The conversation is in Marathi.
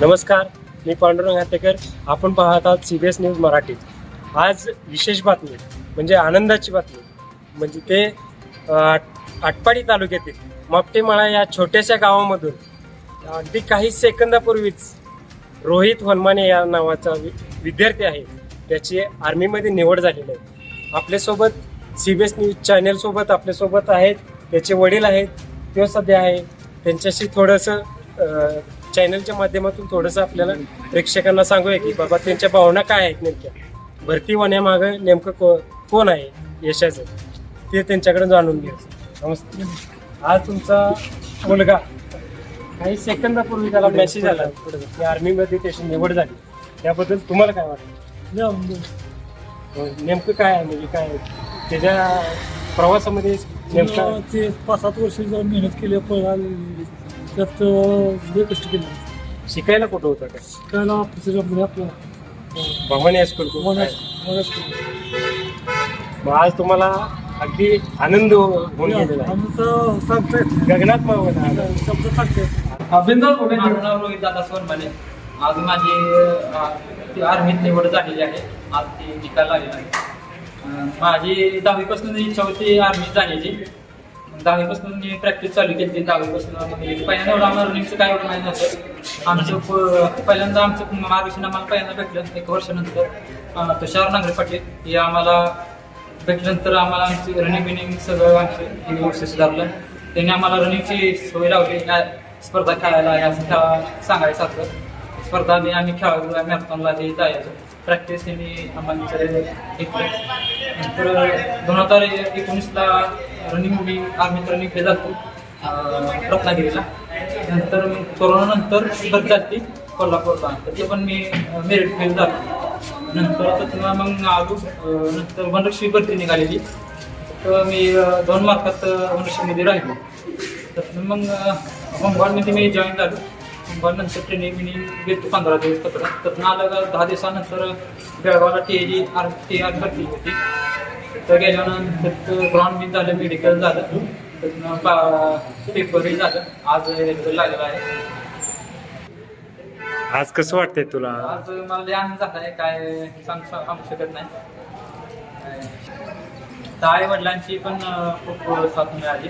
नमस्कार मी पांडुरंग हातेकर. आपण पाहत आहात C B S news Marathi आज विशेष बातमी म्हणजे आनंदाची बातमी म्हणजे ते आट- आटपाडी तालुक्यातील मापटेमाळा या छोट्याशा गावामधून अगदी काही सेकंदापूर्वीच रोहित हनुमाने या नावाचा वि- विद्यार्थी आहे. त्याची आर्मीमध्ये निवड झालेली आहे. आपल्यासोबत सी बी एस न्यूज चॅनलसोबत आपल्यासोबत आहेत त्याचे वडील आहेत तो सध्या आहे. त्यांच्याशी थोडंसं चॅनलच्या माध्यमातून थोडंसं आपल्याला प्रेक्षकांना सांगूया की बाबा त्यांच्या भावना काय आहेत नेमक्या? भरती होण्यामागं नेमकं को कोण आहे यशाचं? ते त्यांच्याकडे जाणून घेऊ. नमस्ते. आज तुमचा मुलगा. काही सेकंदापूर्वी त्याला मेसेज आला. की आर्मीमध्ये त्याची निवड झाली. त्याबद्दल तुम्हाला काय वाटतं? नेमकं काय आहे? म्हणजे काय आहे? त्याच्या प्रवासामध्ये नेमका ते पाच सात वर्ष जाऊन मेहनत केली त्यात लय कष्ट केले. शिकायला कुठं होतं काय शिकायला ऑफिसर आपलं भवानी हायस्कूल मनास मनास मग आज तुम्हाला अगदी आनंद होऊन गेलेला आहे. आमचं सांगतायत गगनात मावला शब्द सांगतायत माझं नाव रोहित दादा सोनमाने आज माझी अं, आर्मीत निवड झालेली आहे. आज ती निकाल आलेला आहे अं, माझी दहावीपासून इच्छा होती आर्मीत जाण्याची दहावीपासून मी प्रॅक्टिस चालू केली दहावीपासून पहिल्यांदा एवढं आम्हाला रनिंगचं काय एवढं नाही नव्हतं. आमचं प- पहिल्यांदा आमचं मार्गदर्शन आम्हाला पहिल्यांदा भेटलं एक वर्षानंतर. तुषार नांगरे पाटील हे आम्हाला भेटल्यानंतर आम्हाला आमची रनिंग बिनिंग सगळं आमचं व्यवस्थित सुधारलं. त्यांनी आम्हाला रनिंगची सवय लावली. या स्पर्धा खेळायला या खेळा सांगायचं असं स्पर्धा मी आम्ही खेळाडूला मॅरेथॉनला हे जायचो प्रॅक्टिस त्यांनी आम्हाला सगळे घेतलं. नंतर दोन हजार एकोणीसला रनिंग मी आर्मीत रनिंग जातो रत्नागिरीला. नंतर मग कोरोनानंतर भरती जाते कोल्हापूरला तर पण मी मेरिट फेल जातो. नंतर तिथनं मग आलो नंतर वनरक्षी भरती निघालेली. तर मी दोन मार्कात वनरक्षीमध्ये राहिलो. तर मग होमगार्डमध्ये मी जॉईन झालो. होमगार्ड नंतर ट्रेनिंग बिनिंग घेतो पंधरा दिवस. पत्र तर आलं का दहा दिवसानंतर बेळगावला T A G R T R भरती होती. तर गेल्यानंतर ग्राउंड बिन झालं मेडिकल झालं. तिथनं पेपरही झालं. आज result लागलेला आहे. आज कसं वाटतंय तुला? आज मला लय आनंद झाला आहे काय सांग सांगू शकत नाही. आई वडिलांची पण खूप साथ मिळाली.